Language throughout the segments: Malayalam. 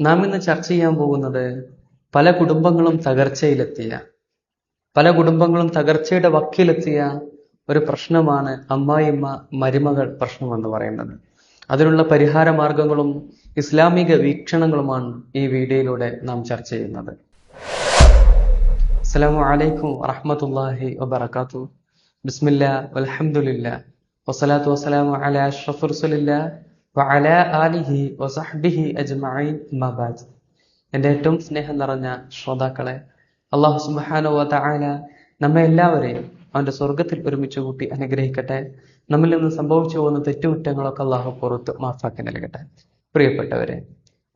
നാം ഇന്ന് ചർച്ച ചെയ്യാൻ പോകുന്നത് പല കുടുംബങ്ങളും തകർച്ചയിലെത്തിയ പല കുടുംബങ്ങളും തകർച്ചയുടെ വക്കിലെത്തിയ ഒരു പ്രശ്നമാണ് അമ്മായിമ്മ മരുമകൾ പ്രശ്നം എന്ന് പറയുന്നത്. അതിനുള്ള പരിഹാര മാർഗങ്ങളും ഇസ്ലാമിക വീക്ഷണങ്ങളുമാണ് ഈ വീഡിയോയിലൂടെ നാം ചർച്ച ചെയ്യുന്നത്. അസ്സലാമു അലൈക്കും വറഹമത്തല്ലാഹി വബർക്കാത്തു ബിസ്മില്ല അലഹമുല്ല വസ്സലാത്തു വസ്സലാമു അലാ അഷ്റഫി റസൂലില്ലാ വഅലാ ആലിഹി വസഹ്ബിഹി അജ്മഈൻ മബാദ് എന്റെ ഏറ്റവും സ്നേഹം നിറഞ്ഞ ശ്രോതാക്കളെ അള്ളാഹു സുബ്ഹാനഹു വ തആല നമ്മെ എല്ലാവരെയും അവന്റെ സ്വർഗത്തിൽ ഒരുമിച്ച് കൂട്ടി അനുഗ്രഹിക്കട്ടെ. നമ്മിൽ നിന്ന് സംഭവിച്ചു പോകുന്ന തെറ്റുകുറ്റങ്ങളൊക്കെ അള്ളാഹു പുറത്ത് മാഫാക്കി നൽകട്ടെ. പ്രിയപ്പെട്ടവരെ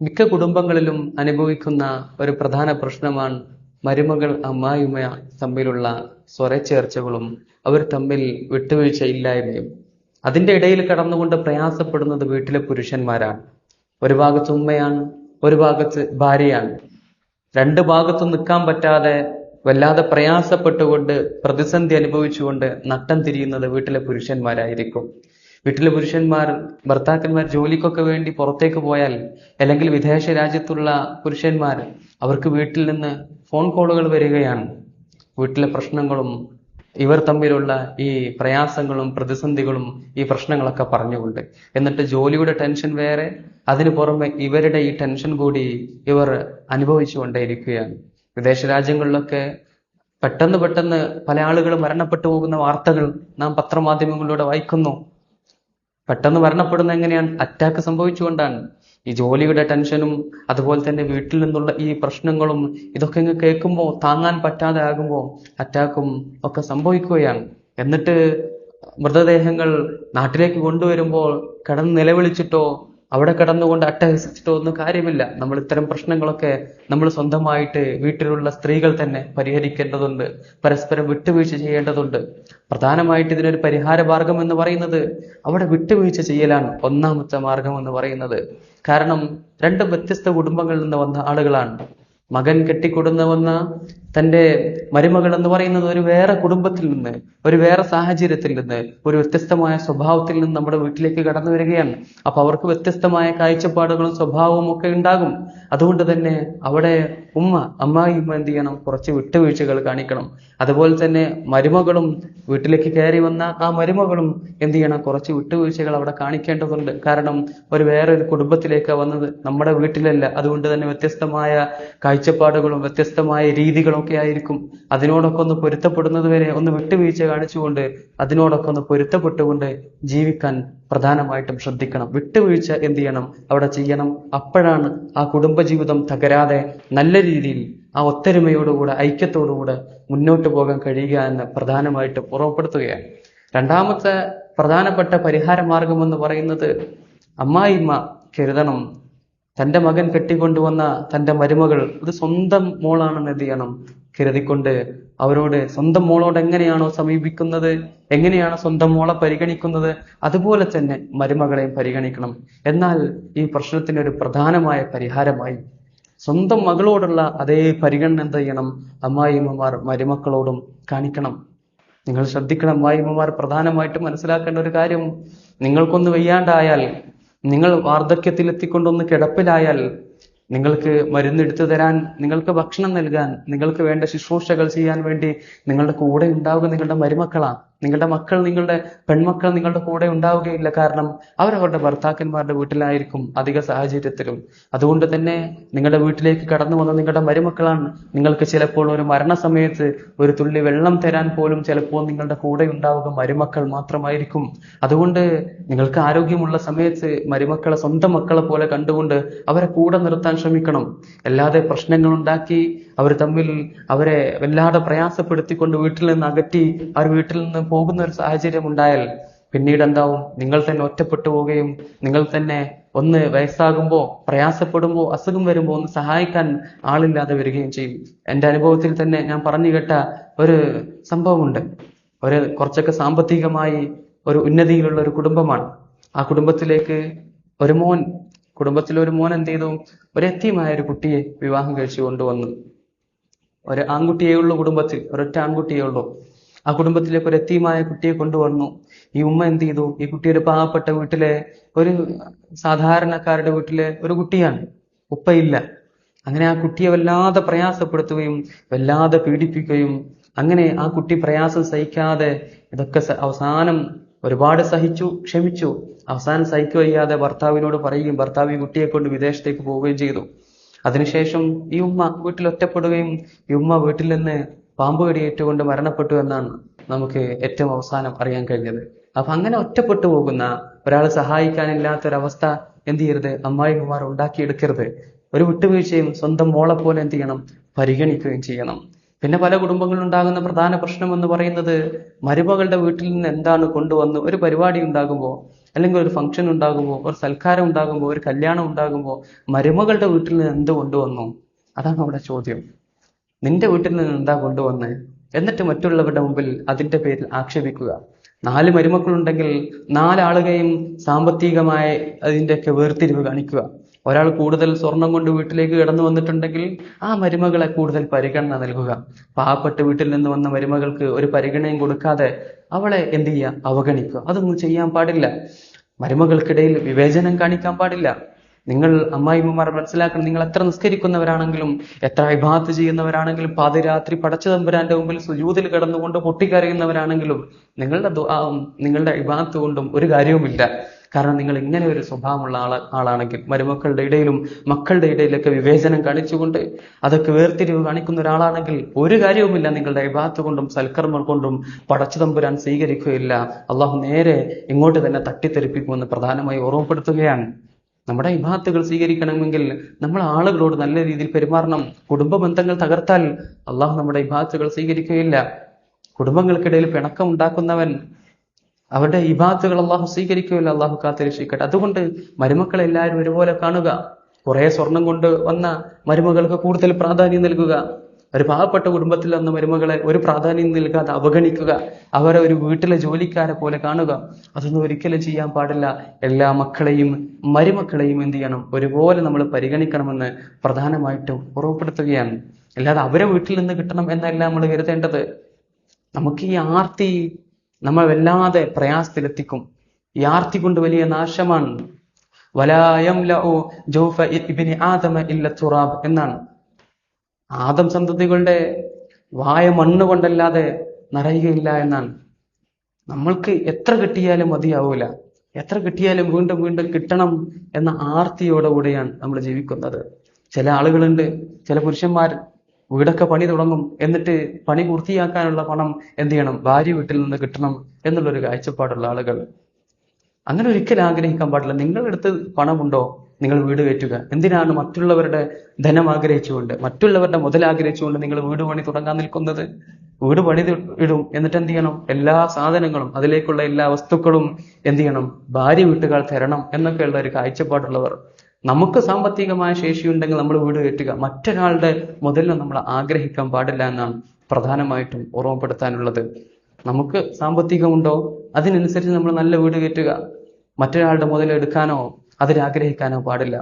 മിക്ക കുടുംബങ്ങളിലും അനുഭവിക്കുന്ന ഒരു പ്രധാന പ്രശ്നമാണ് മരുമകൾ അമ്മായിമ്മ തമ്മിലുള്ള സ്വരച്ചേർച്ചകളും അവർ തമ്മിൽ വിട്ടുവീഴ്ച അതിന്റെ ഇടയിൽ കടന്നുകൊണ്ട് പ്രയാസപ്പെടുന്നത് വീട്ടിലെ പുരുഷന്മാരാണ്. ഒരു ഭാഗത്ത് ഉമ്മയാണ് ഒരു ഭാഗത്ത് ഭാര്യയാണ്. രണ്ട് ഭാഗത്തും നിൽക്കാൻ പറ്റാതെ വല്ലാതെ പ്രയാസപ്പെട്ടുകൊണ്ട് പ്രതിസന്ധി അനുഭവിച്ചുകൊണ്ട് നട്ടം തിരിയുന്നത് വീട്ടിലെ പുരുഷന്മാരായിരിക്കും. വീട്ടിലെ പുരുഷന്മാർ ഭർത്താക്കന്മാർ ജോലിക്കൊക്കെ വേണ്ടി പുറത്തേക്ക് പോയാൽ അല്ലെങ്കിൽ വിദേശ രാജ്യത്തുള്ള പുരുഷന്മാർ അവർക്ക് വീട്ടിൽ നിന്ന് ഫോൺ കോളുകൾ വരികയാണ്. വീട്ടിലെ പ്രശ്നങ്ങളും ഇവർ തമ്മിലുള്ള ഈ പ്രയാസങ്ങളും പ്രതിസന്ധികളും ഈ പ്രശ്നങ്ങളൊക്കെ പറഞ്ഞുകൊണ്ട്. എന്നിട്ട് ജോലിയുടെ ടെൻഷൻ വേറെ അതിനു പുറമെ ഇവരുടെ ഈ ടെൻഷൻ കൂടി ഇവർ അനുഭവിച്ചുകൊണ്ടേയിരിക്കുകയാണ്. വിദേശ രാജ്യങ്ങളിലൊക്കെ പെട്ടെന്ന് പെട്ടെന്ന് പല ആളുകൾ മരണപ്പെട്ടു പോകുന്ന വാർത്തകൾ നാം പത്രമാധ്യമങ്ങളിലൂടെ വായിക്കുന്നു. പെട്ടെന്ന് മരണപ്പെടുന്ന എങ്ങനെയാണ്? അറ്റാക്ക് സംഭവിച്ചുകൊണ്ടാണ്. ഈ ജോലിയുടെ ടെൻഷനും അതുപോലെ തന്നെ വീട്ടിൽ നിന്നുള്ള ഈ പ്രശ്നങ്ങളും ഇതൊക്കെ ഇങ്ങ് കേൾക്കുമ്പോൾ താങ്ങാൻ പറ്റാതെ ആകുമ്പോൾ അറ്റാക്കും ഒക്കെ സംഭവിക്കുകയാണ്. എന്നിട്ട് മൃതദേഹങ്ങൾ നാട്ടിലേക്ക് കൊണ്ടുവരുമ്പോൾ കിടന്ന് നിലവിളിച്ചിട്ടോ അവിടെ കിടന്നുകൊണ്ട് അട്ടഹസിച്ചിട്ടോ ഒന്നും കാര്യമില്ല. നമ്മൾ ഇത്തരം പ്രശ്നങ്ങളൊക്കെ നമ്മൾ സ്വന്തമായിട്ട് വീട്ടിലുള്ള സ്ത്രീകൾ തന്നെ പരിഹരിക്കേണ്ടതുണ്ട്. പരസ്പരം വിട്ടുവീഴ്ച ചെയ്യേണ്ടതുണ്ട്. പ്രധാനമായിട്ട് ഇതിനൊരു പരിഹാര മാർഗം എന്ന് പറയുന്നത് അവിടെ വിട്ടുവീഴ്ച ചെയ്യലാണ് ഒന്നാമത്തെ മാർഗം എന്ന് പറയുന്നത്. കാരണം രണ്ട് വ്യത്യസ്ത കുടുംബങ്ങളിൽ നിന്ന് വന്ന ആളുകളാണ്. മകൻ കെട്ടിക്കൊടുന്ന വന്ന തന്റെ മരുമകൾ എന്ന് പറയുന്നത് ഒരു വേറെ കുടുംബത്തിൽ നിന്ന് ഒരു വേറെ സാഹചര്യത്തിൽ നിന്ന് ഒരു വ്യത്യസ്തമായ സ്വഭാവത്തിൽ നിന്ന് നമ്മുടെ വീട്ടിലേക്ക് കടന്നു വരികയാണ്. അപ്പൊ അവർക്ക് വ്യത്യസ്തമായ കാഴ്ചപ്പാടുകളും സ്വഭാവവും ഒക്കെ ഉണ്ടാകും. അതുകൊണ്ട് തന്നെ അവിടെ ഉമ്മ അമ്മായി ഉമ്മ എന്ത് ചെയ്യണം? കുറച്ച് വിട്ടുവീഴ്ചകൾ കാണിക്കണം. അതുപോലെ തന്നെ മരുമകളും വീട്ടിലേക്ക് കയറി വന്ന ആ മരുമകളും എന്ത് ചെയ്യണം? കുറച്ച് വിട്ടുവീഴ്ചകൾ അവിടെ കാണിക്കേണ്ടതുണ്ട്. കാരണം ഒരു വേറെ ഒരു കുടുംബത്തിലേക്ക് വന്നത് നമ്മുടെ വീട്ടിലല്ല. അതുകൊണ്ട് തന്നെ വ്യത്യസ്തമായ കാഴ്ചപ്പാടുകളും വ്യത്യസ്തമായ രീതികളും ഒക്കെ ആയിരിക്കും. അതിനോടൊക്കെ ഒന്ന് പൊരുത്തപ്പെടുന്നത് വരെ ഒന്ന് വിട്ടുവീഴ്ച കാണിച്ചുകൊണ്ട് അതിനോടൊക്കെ ഒന്ന് പൊരുത്തപ്പെട്ടുകൊണ്ട് ജീവിക്കാൻ പ്രധാനമായിട്ടും ശ്രദ്ധിക്കണം. വിട്ടുവീഴ്ച എന്ത് ചെയ്യണം? അവിടെ ചെയ്യണം. അപ്പോഴാണ് ആ കുടുംബജീവിതം തകരാതെ നല്ല രീതിയിൽ ആ ഒത്തൊരുമയോടുകൂടെ ഐക്യത്തോടുകൂടെ മുന്നോട്ട് പോകാൻ കഴിയുക എന്ന് പ്രധാനമായിട്ടും ഉറപ്പെടുത്തുകയാണ് രണ്ടാമത്തെ പ്രധാനപ്പെട്ട പരിഹാര മാർഗം എന്ന് പറയുന്നത് അമ്മായിമ്മ കരുതണം. തന്റെ മകൻ കെട്ടിക്കൊണ്ടുവന്ന തന്റെ മരുമകൾ ഇത് സ്വന്തം മോളാണെന്ന് എന്ത് ചെയ്യണം? കരുതിക്കൊണ്ട് അവരോട് സ്വന്തം മോളോട് എങ്ങനെയാണോ സമീപിക്കുന്നത്? എങ്ങനെയാണ് സ്വന്തം മോളെ പരിഗണിക്കുന്നത്? അതുപോലെ തന്നെ മരുമകളെയും പരിഗണിക്കണം. എന്നാൽ ഈ പ്രശ്നത്തിന് ഒരു പ്രധാനമായ പരിഹാരമായി സ്വന്തം മകളോടുള്ള അതേ പരിഗണന എന്ത് ചെയ്യണം? അമ്മായിമ്മമാർ മരുമക്കളോടും കാണിക്കണം. നിങ്ങൾ ശ്രദ്ധിക്കണം അമ്മായിമ്മമാർ പ്രധാനമായിട്ടും മനസ്സിലാക്കേണ്ട ഒരു കാര്യം നിങ്ങൾക്കൊന്ന് വയ്യാണ്ടായാൽ നിങ്ങൾ വാർദ്ധക്യത്തിൽ എത്തിക്കൊണ്ടൊന്ന് കിടപ്പിലായാൽ നിങ്ങൾക്ക് മരുന്നെടുത്തു തരാൻ നിങ്ങൾക്ക് ഭക്ഷണം നൽകാൻ നിങ്ങൾക്ക് വേണ്ട ശുശ്രൂഷകൾ ചെയ്യാൻ വേണ്ടി നിങ്ങളുടെ കൂടെ ഉണ്ടാവുക നിങ്ങളുടെ മരുമക്കളാണ്. നിങ്ങളുടെ മക്കൾ നിങ്ങളുടെ പെൺമക്കൾ നിങ്ങളുടെ കൂടെ ഉണ്ടാവുകയില്ല കാരണം അവരവരുടെ ഭർത്താക്കന്മാരുടെ വീട്ടിലായിരിക്കും അധിക സാഹചര്യത്തിലും. അതുകൊണ്ട് തന്നെ നിങ്ങളുടെ വീട്ടിലേക്ക് കടന്നു വന്ന നിങ്ങളുടെ മരുമക്കളാണ്. നിങ്ങൾക്ക് ചിലപ്പോൾ ഒരു മരണസമയത്ത് ഒരു തുള്ളി വെള്ളം തരാൻ പോലും ചിലപ്പോൾ നിങ്ങളുടെ കൂടെ ഉണ്ടാവുക മരുമക്കൾ മാത്രമായിരിക്കും. അതുകൊണ്ട് നിങ്ങൾക്ക് ആരോഗ്യമുള്ള സമയത്ത് മരുമക്കളെ സ്വന്തം മക്കളെ പോലെ കണ്ടുകൊണ്ട് അവരെ കൂടെ നിർത്താൻ ശ്രമിക്കണം. അല്ലാതെ പ്രശ്നങ്ങൾ ഉണ്ടാക്കി അവർ തമ്മിൽ അവരെ വല്ലാതെ പ്രയാസപ്പെടുത്തിക്കൊണ്ട് വീട്ടിൽ നിന്ന് അകറ്റി അവർ വീട്ടിൽ നിന്ന് പോകുന്ന ഒരു സാഹചര്യം ഉണ്ടായാൽ പിന്നീട് എന്താവും? നിങ്ങൾ തന്നെ ഒറ്റപ്പെട്ടു പോവുകയും നിങ്ങൾ തന്നെ ഒന്ന് വയസ്സാകുമ്പോൾ പ്രയാസപ്പെടുമ്പോൾ അസുഖം വരുമ്പോൾ ഒന്ന് സഹായിക്കാൻ ആളില്ലാതെ വരികയും ചെയ്യും. എന്റെ അനുഭവത്തിൽ തന്നെ ഞാൻ പറഞ്ഞു കേട്ട ഒരു സംഭവമുണ്ട്. ഒരു കുറച്ചൊക്കെ സാമ്പത്തികമായി ഒരു ഉന്നതിയിലുള്ള ഒരു കുടുംബമാണ്. ആ കുടുംബത്തിലേക്ക് ഒരു മോൻ കുടുംബത്തിൽ ഒരു മോൻ എന്ത് ചെയ്തു? ഒരു എത്തിയമായ ഒരു കുട്ടിയെ വിവാഹം കഴിച്ചു കൊണ്ടുവന്നു. ഒരു ആൺകുട്ടിയേ ഉള്ളൂ കുടുംബത്തിൽ ഒരൊറ്റ ആൺകുട്ടിയേ ഉള്ളൂ. ആ കുടുംബത്തിലേക്ക് ഒരു എത്തിയുമായ കുട്ടിയെ കൊണ്ടുവന്നു. ഈ ഉമ്മ എന്ത് ചെയ്തു? ഈ കുട്ടി ഒരു പാവപ്പെട്ട വീട്ടിലെ ഒരു സാധാരണക്കാരുടെ വീട്ടിലെ ഒരു കുട്ടിയാണ്. ഉപ്പയില്ല. അങ്ങനെ ആ കുട്ടിയെ വല്ലാതെ പ്രയാസപ്പെടുത്തുകയും വല്ലാതെ പീഡിപ്പിക്കുകയും അങ്ങനെ ആ കുട്ടി പ്രയാസം സഹിക്കാതെ ഇതൊക്കെ അവസാനം ഒരുപാട് സഹിച്ചു ക്ഷമിച്ചു. അവസാനം സഹിക്കുകയ്യാതെ ഭർത്താവിനോട് പറയുകയും ഭർത്താവ് ഈ കുട്ടിയെ കൊണ്ട് വിദേശത്തേക്ക് പോവുകയും ചെയ്തു. അതിനുശേഷം ഈ ഉമ്മ വീട്ടിൽ ഒറ്റപ്പെടുകയും ഈ ഉമ്മ വീട്ടിൽ നിന്ന് പാമ്പ് കടിയേറ്റുകൊണ്ട് മരണപ്പെട്ടു എന്നാണ് നമുക്ക് ഏറ്റവും അവസാനം അറിയാൻ കഴിഞ്ഞത്. അപ്പൊ അങ്ങനെ ഒറ്റപ്പെട്ടു പോകുന്ന ഒരാളെ സഹായിക്കാനില്ലാത്തൊരവസ്ഥ എന്ത് ചെയ്യരുത്? അമ്മായിമാർ ഉണ്ടാക്കിയെടുക്കരുത്. ഒരു വിട്ടുവീഴ്ചയും സ്വന്തം മോളെ പോലെ എന്ത് ചെയ്യണം? പരിഗണിക്കുകയും ചെയ്യണം. പിന്നെ പല കുടുംബങ്ങളിൽ ഉണ്ടാകുന്ന പ്രധാന പ്രശ്നം എന്ന് പറയുന്നത് മരുമകളുടെ വീട്ടിൽ നിന്ന് എന്താണ് കൊണ്ടുവന്ന് ഒരു പരിപാടി ഉണ്ടാകുമ്പോൾ അല്ലെങ്കിൽ ഒരു ഫംഗ്ഷൻ ഉണ്ടാകുമ്പോൾ ഒരു സൽക്കാരം ഉണ്ടാകുമ്പോൾ ഒരു കല്യാണം ഉണ്ടാകുമ്പോൾ മരുമകളുടെ വീട്ടിൽ നിന്ന് എന്ത് കൊണ്ടുവന്നു? അതാണ് അവിടെ ചോദ്യം. നിന്റെ വീട്ടിൽ നിന്ന് എന്താ കൊണ്ടുവന്ന്? എന്നിട്ട് മറ്റുള്ളവരുടെ മുമ്പിൽ അതിന്റെ പേരിൽ ആക്ഷേപിക്കുക. നാല് മരുമക്കളുണ്ടെങ്കിൽ നാലാളുകയും സാമ്പത്തികമായ അതിന്റെയൊക്കെ വേർതിരിവ് കാണിക്കുക. ഒരാൾ കൂടുതൽ സ്വർണം കൊണ്ട് വീട്ടിലേക്ക് കടന്നു വന്നിട്ടുണ്ടെങ്കിൽ ആ മരുമകളെ കൂടുതൽ പരിഗണന നൽകുക. പാവപ്പെട്ട വീട്ടിൽ നിന്ന് വന്ന മരുമകൾക്ക് ഒരു പരിഗണനയും കൊടുക്കാതെ അവളെ എന്ത് ചെയ്യുക? അവഗണിക്കുക. അതൊന്നും ചെയ്യാൻ പാടില്ല. മരുമകൾക്കിടയിൽ വിവേചനം കാണിക്കാൻ പാടില്ല. നിങ്ങൾ അമ്മായിമ്മമാർ മനസ്സിലാക്കണം. നിങ്ങൾ എത്ര നിസ്കരിക്കുന്നവരാണെങ്കിലും എത്ര വിഭാഗത്ത് ചെയ്യുന്നവരാണെങ്കിലും പാതിരാത്രി പടച്ചു തമ്പുരാന്റെ മുമ്പിൽ സുജൂതിൽ കിടന്നുകൊണ്ട് പൊട്ടിക്കരയുന്നവരാണെങ്കിലും നിങ്ങളുടെ നിങ്ങളുടെ വിഭാഗത്ത് കൊണ്ടും ഒരു കാര്യവുമില്ല. കാരണം നിങ്ങൾ ഇങ്ങനെ ഒരു സ്വഭാവമുള്ള ആൾ ആളാണെങ്കിൽ മരുമക്കളുടെ ഇടയിലും മക്കളുടെ ഇടയിലൊക്കെ വിവേചനം കാണിച്ചുകൊണ്ട് അതൊക്കെ വേർതിരിവ് കാണിക്കുന്ന ഒരാളാണെങ്കിൽ ഒരു കാര്യവുമില്ല. നിങ്ങളുടെ വിഭാഗത്ത് കൊണ്ടും സൽക്കർമ്മ കൊണ്ടും പടച്ചു തമ്പുരാൻ സ്വീകരിക്കുകയില്ല. അള്ളാഹു നേരെ ഇങ്ങോട്ട് തന്നെ തട്ടിത്തെറിപ്പിക്കുമെന്ന് പ്രധാനമായി ഓർമ്മപ്പെടുത്തുകയാണ്. നമ്മുടെ ഇബാത്തുകൾ സ്വീകരിക്കണമെങ്കിൽ നമ്മൾ ആളുകളോട് നല്ല രീതിയിൽ പെരുമാറണം. കുടുംബ ബന്ധങ്ങൾ തകർത്താൽ അള്ളാഹു നമ്മുടെ ഇബാത്തുകൾ സ്വീകരിക്കുകയില്ല. കുടുംബങ്ങൾക്കിടയിൽ പിണക്കം ഉണ്ടാക്കുന്നവൻ അവരുടെ ഇബാത്തുകൾ അള്ളാഹു സ്വീകരിക്കുകയില്ല അള്ളാഹു കാത്തിരക്ഷിക്കട്ടെ. അതുകൊണ്ട് മരുമക്കളെ എല്ലാവരും ഒരുപോലെ കാണുക. കുറെ സ്വർണം കൊണ്ട് വന്ന മരുമകൾക്ക് കൂടുതൽ പ്രാധാന്യം നൽകുക. ഒരു പാവപ്പെട്ട കുടുംബത്തിൽ വന്ന മരുമകളെ ഒരു പ്രാധാന്യം നൽകാതെ അവഗണിക്കുക അവരെ ഒരു വീട്ടിലെ ജോലിക്കാരെ പോലെ കാണുക അതൊന്നും ഒരിക്കലും ചെയ്യാൻ പാടില്ല. എല്ലാ മക്കളെയും മരുമക്കളെയും എന്ത് ചെയ്യണം? ഒരുപോലെ നമ്മൾ പരിഗണിക്കണമെന്ന് പ്രധാനമായിട്ടും ഉറവപ്പെടുത്തുകയാണ് അല്ലാതെ അവരെ വീട്ടിൽ നിന്ന് കിട്ടണം എന്നല്ല നമ്മൾ കരുതേണ്ടത്. നമുക്ക് ഈ ആർത്തി നമ്മൾ വല്ലാതെ പ്രയാസത്തിലെത്തിക്കും. ഈ ആർത്തി കൊണ്ട് വലിയ നാശമാണ്. വലായം ലോ ജോഫ ഇബിനി ആദമ ഇല്ല തുറാബ് എന്നാണ്. ആദം സന്തതികളുടെ വായ മണ്ണ് കൊണ്ടല്ലാതെ നിറയുകയില്ല എന്നാണ് നമ്മൾക്ക് എത്ര കിട്ടിയാലും മതിയാവൂല. എത്ര കിട്ടിയാലും വീണ്ടും വീണ്ടും കിട്ടണം എന്ന ആർത്തിയോടുകൂടിയാണ് നമ്മൾ ജീവിക്കുന്നത്. ചില ആളുകളുണ്ട് ചില പുരുഷന്മാർ വീടൊക്കെ പണി തുടങ്ങും എന്നിട്ട് പണി പൂർത്തിയാക്കാനുള്ള പണം എന്ത് ചെയ്യണം? ഭാര്യ വീട്ടിൽ നിന്ന് കിട്ടണം എന്നുള്ളൊരു കാഴ്ചപ്പാടുള്ള ആളുകൾ. അങ്ങനെ ഒരിക്കലും ആഗ്രഹിക്കാൻ പാടില്ല. നിങ്ങളുടെ അടുത്ത് പണമുണ്ടോ? നിങ്ങൾ വീട് കയറ്റുക. എന്തിനാണ് മറ്റുള്ളവരുടെ ധനം ആഗ്രഹിച്ചുകൊണ്ട് മറ്റുള്ളവരുടെ മുതൽ ആഗ്രഹിച്ചുകൊണ്ട് നിങ്ങൾ വീട് പണി തുടങ്ങാൻ നിൽക്കുന്നത്? വീട് പണി ഇടും. എന്നിട്ട് എന്ത് ചെയ്യണം? എല്ലാ സാധനങ്ങളും അതിലേക്കുള്ള എല്ലാ വസ്തുക്കളും എന്ത് ചെയ്യണം? ഭാര്യ വീട്ടുകാർ തരണം എന്നൊക്കെയുള്ള ഒരു കാഴ്ചപ്പാടുള്ളവർ. നമുക്ക് സാമ്പത്തികമായ ശേഷിയുണ്ടെങ്കിൽ നമ്മൾ വീട് കയറ്റുക. മറ്റൊരാളുടെ മുതലിനെ നമ്മൾ ആഗ്രഹിക്കാൻ പാടില്ല എന്നാണ് പ്രധാനമായിട്ടും ഓർമ്മപ്പെടുത്താനുള്ളത്. നമുക്ക് സാമ്പത്തികമുണ്ടോ? അതിനനുസരിച്ച് നമ്മൾ നല്ല വീട് കയറ്റുക. മറ്റൊരാളുടെ മുതൽ എടുക്കാനോ അതിലാഗ്രഹിക്കാനോ പാടില്ല.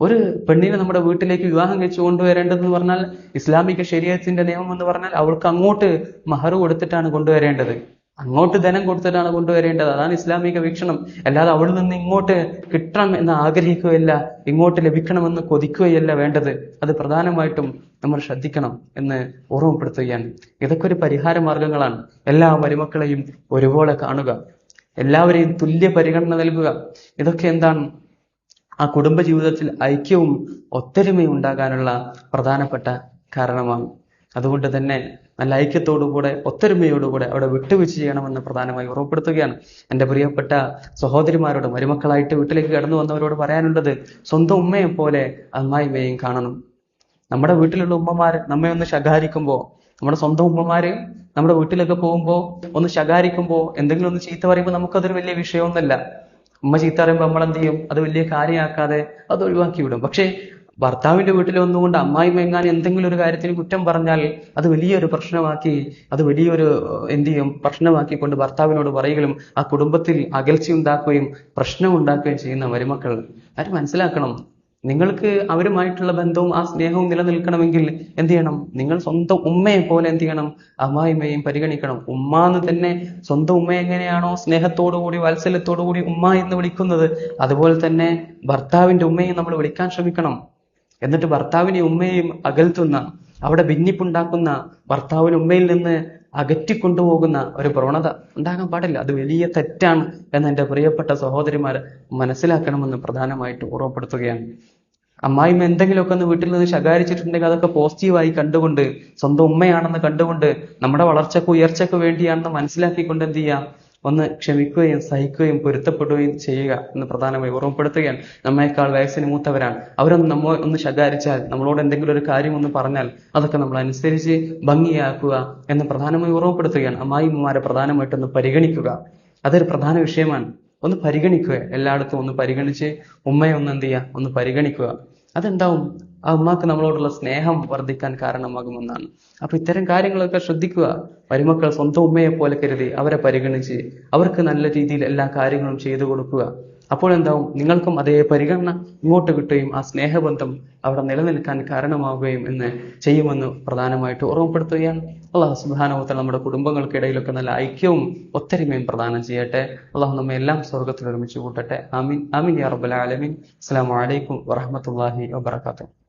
ഒരു പെണ്ണിനെ നമ്മുടെ വീട്ടിലേക്ക് വിവാഹം കഴിച്ചു കൊണ്ടുവരേണ്ടതെന്ന് പറഞ്ഞാൽ ഇസ്ലാമിക ശരീരത്തിന്റെ നിയമം എന്ന് പറഞ്ഞാൽ അവൾക്ക് അങ്ങോട്ട് മഹർ കൊടുത്തിട്ടാണ് കൊണ്ടുവരേണ്ടത്. അങ്ങോട്ട് ധനം കൊടുത്തിട്ടാണ് കൊണ്ടുവരേണ്ടത്. അതാണ് ഇസ്ലാമിക വീക്ഷണം. അല്ലാതെ അവിടെ നിന്ന് ഇങ്ങോട്ട് കിട്ടണം എന്ന് ആഗ്രഹിക്കുകയല്ല ഇങ്ങോട്ട് ലഭിക്കണമെന്ന് കൊതിക്കുകയല്ല വേണ്ടത്. അത് പ്രധാനമായിട്ടും നമ്മൾ ശ്രദ്ധിക്കണം എന്ന് ഓർമ്മപ്പെടുത്തുകയാണ്. ഇതൊക്കെ ഒരു പരിഹാര മാർഗങ്ങളാണ്. എല്ലാ മരുമക്കളെയും ഒരുപോലെ കാണുക. എല്ലാവരെയും തുല്യ പരിഗണന നൽകുക. ഇതൊക്കെ എന്താണ്? ആ കുടുംബ ജീവിതത്തിൽ ഐക്യവും ഒത്തൊരുമയും ഉണ്ടാകാനുള്ള പ്രധാനപ്പെട്ട കാരണമാണ്. അതുകൊണ്ട് തന്നെ നല്ല ഐക്യത്തോടുകൂടെ ഒത്തൊരുമയോടുകൂടെ അവിടെ വിട്ടുവീഴ്ച ചെയ്യണമെന്ന് പ്രധാനമായി ഉറപ്പെടുത്തുകയാണ് എന്റെ പ്രിയപ്പെട്ട സഹോദരിമാരോട് മരുമക്കളായിട്ട് വീട്ടിലേക്ക് കടന്നു വന്നവരോട് പറയാനുള്ളത് സ്വന്തം ഉമ്മയെ പോലെ അമ്മായിമ്മയും കാണണം. നമ്മുടെ വീട്ടിലുള്ള ഉമ്മമാർ നമ്മെ ഒന്ന് ശകാരിക്കുമ്പോൾ നമ്മുടെ സ്വന്തം ഉമ്മമാര് നമ്മുടെ വീട്ടിലൊക്കെ പോകുമ്പോൾ ഒന്ന് ശകാരിക്കുമ്പോൾ എന്തെങ്കിലും ഒന്ന് ചീത്ത പറയുമ്പോൾ നമുക്കതൊരു വലിയ വിഷയമൊന്നുമല്ല. ഉമ്മ ചീത്ത പറയുമ്പോൾ നമ്മൾ എന്ത് ചെയ്യും അത് വലിയ കാര്യമാക്കാതെ അത് ഒഴിവാക്കി വിടും. പക്ഷേ ഭർത്താവിന്റെ വീട്ടിൽ വന്നുകൊണ്ട് അമ്മായി മെങ്ങാൻ എന്തെങ്കിലും ഒരു കാര്യത്തിന് കുറ്റം പറഞ്ഞാൽ അത് വലിയൊരു പ്രശ്നമാക്കി അത് വലിയൊരു എന്ത് ചെയ്യും? പ്രശ്നമാക്കിക്കൊണ്ട് ഭർത്താവിനോട് പറയുകയും ആ കുടുംബത്തിൽ അകൽച്ച ഉണ്ടാക്കുകയും പ്രശ്നം ഉണ്ടാക്കുകയും ചെയ്യുന്ന മരുമക്കൾ അത് മനസ്സിലാക്കണം? നിങ്ങൾക്ക് അവരുമായിട്ടുള്ള ബന്ധവും ആ സ്നേഹവും നിലനിൽക്കണമെങ്കിൽ എന്ത് ചെയ്യണം? നിങ്ങൾ സ്വന്തം ഉമ്മയെ പോലെ എന്ത് ചെയ്യണം? അമ്മായിമ്മയും പരിഗണിക്കണം. ഉമ്മ എന്ന് തന്നെ സ്വന്തം ഉമ്മ എങ്ങനെയാണോ സ്നേഹത്തോടുകൂടി വാത്സല്യത്തോടുകൂടി ഉമ്മ എന്ന് വിളിക്കുന്നത് അതുപോലെ തന്നെ ഭർത്താവിന്റെ ഉമ്മയെ നമ്മൾ വിളിക്കാൻ ശ്രമിക്കണം. എന്നിട്ട് ഭർത്താവിനെ ഉമ്മയെയും അകൽത്തുന്ന അവിടെ ഭിന്നിപ്പുണ്ടാക്കുന്ന ഭർത്താവിന് ഉമ്മയിൽ നിന്ന് അകറ്റിക്കൊണ്ടുപോകുന്ന ഒരു പ്രവണത ഉണ്ടാകാൻ പാടില്ല. അത് വലിയ തെറ്റാണ് എന്ന് എന്റെ പ്രിയപ്പെട്ട സഹോദരിമാർ മനസ്സിലാക്കണമെന്ന് പ്രധാനമായിട്ട് ഓർമ്മപ്പെടുത്തുകയാണ്. അമ്മായിമ്മ എന്തെങ്കിലുമൊക്കെ ഒന്ന് വീട്ടിൽ നിന്ന് ശകാരിച്ചിട്ടുണ്ടെങ്കിൽ അതൊക്കെ പോസിറ്റീവായി കണ്ടുകൊണ്ട് സ്വന്തം ഉമ്മയാണെന്ന് കണ്ടുകൊണ്ട് നമ്മുടെ വളർച്ചക്ക് ഉയർച്ചക്ക് വേണ്ടിയാണെന്ന് മനസ്സിലാക്കിക്കൊണ്ട് എന്ത് ചെയ്യാം? ഒന്ന് ക്ഷമിക്കുകയും സഹിക്കുകയും പൊരുത്തപ്പെടുകയും ചെയ്യുക എന്ന് പ്രധാനമായി ഓർമ്മപ്പെടുത്തുകയാണ്. നമ്മേക്കാൾ വയസ്സിന് മൂത്തവരാണ്. അവരൊന്ന് നമ്മൾ ഒന്ന് ശകാരിച്ചാൽ നമ്മളോട് എന്തെങ്കിലും ഒരു കാര്യം ഒന്ന് പറഞ്ഞാൽ അതൊക്കെ നമ്മൾ അനുസരിച്ച് ഭംഗിയാക്കുക എന്ന് പ്രധാനമായി ഓർമ്മപ്പെടുത്തുകയാണ്. അമ്മായിമ്മമാരെ പ്രധാനമായിട്ടൊന്ന് പരിഗണിക്കുക. അതൊരു പ്രധാന വിഷയമാണ്. ഒന്ന് പരിഗണിക്കുക. എല്ലായിടത്തും ഒന്ന് പരിഗണിച്ച് ഉമ്മയെ ഒന്ന് എന്ത് ചെയ്യുക? ഒന്ന് പരിഗണിക്കുക. അതെന്താവും? ആ ഉമ്മാക്ക് നമ്മളോടുള്ള സ്നേഹം വർദ്ധിക്കാൻ കാരണമാകുമെന്നാണ്. അപ്പൊ ഇത്തരം കാര്യങ്ങളൊക്കെ ശ്രദ്ധിക്കുക. മരുമക്കൾ സ്വന്തം ഉമ്മയെ പോലെ കരുതി അവരെ പരിഗണിച്ച് അവർക്ക് നല്ല രീതിയിൽ എല്ലാ കാര്യങ്ങളും ചെയ്തു കൊടുക്കുക. അപ്പോൾ എന്താവും? നിങ്ങൾക്കും അതേ പരിഗണന ഇങ്ങോട്ട് കിട്ടുകയും ആ സ്നേഹബന്ധം അവിടെ നിലനിൽക്കാൻ കാരണമാവുകയും എന്ന് ചെയ്യുമെന്ന് പ്രധാനമായിട്ട് ഓർമ്മപ്പെടുത്തുകയാണ്. അള്ളാഹു സുബാനോത്തൽ നമ്മുടെ കുടുംബങ്ങൾക്കിടയിലൊക്കെ നല്ല ഐക്യവും ഒത്തൊരുമയും പ്രദാനം ചെയ്യട്ടെ. അള്ളാഹു നമ്മെ എല്ലാം സ്വർഗത്തിൽ ഒരുമിച്ച് കൂട്ടട്ടെ. ആമീൻ. ആമീൻ യാ റബ്ബൽ ആലമീൻ. അസ്സലാമു അലൈക്കും വറഹ്മത്തുള്ളാഹി വബറകാതുഹു.